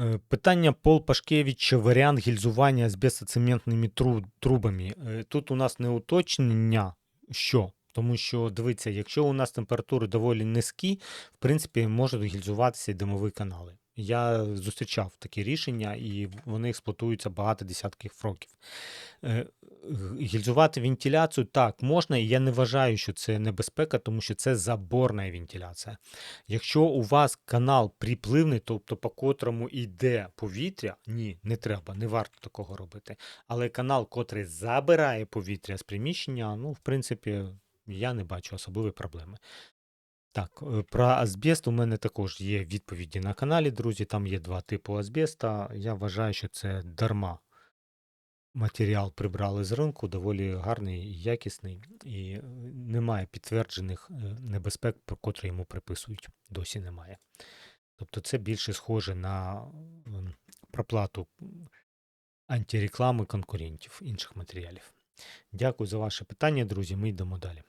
Е, Питання Пол Пашкевич, варіант гільзування з тру- трубами. Е, Тут у нас не уточнення, що. Тому що, дивіться, якщо у нас температури доволі низькі, в принципі, можуть гільзуватися і димові канали. Я зустрічав такі рішення, і вони експлуатуються багато десятків років. Е, Гільзувати вентиляцію так можна, і я не вважаю, що це небезпека, тому що це заборна вентиляція. Якщо у вас канал припливний, тобто по котрому йде повітря, ні, не треба, не варто такого робити. Але канал, котрий забирає повітря з приміщення, ну, в принципі, я не бачу особливої проблеми. Так, е, про азбест у мене також є відповіді на каналі, друзі. Там є два типи азбеста. Я вважаю, що це дарма. Матеріал прибрали з ринку, доволі гарний і якісний, і е, немає підтверджених е, небезпек, про котрі йому приписують. Досі немає. Тобто це більше схоже на проплату антиреклами конкурентів інших матеріалів. Дякую за ваше питання, друзі. Ми йдемо далі.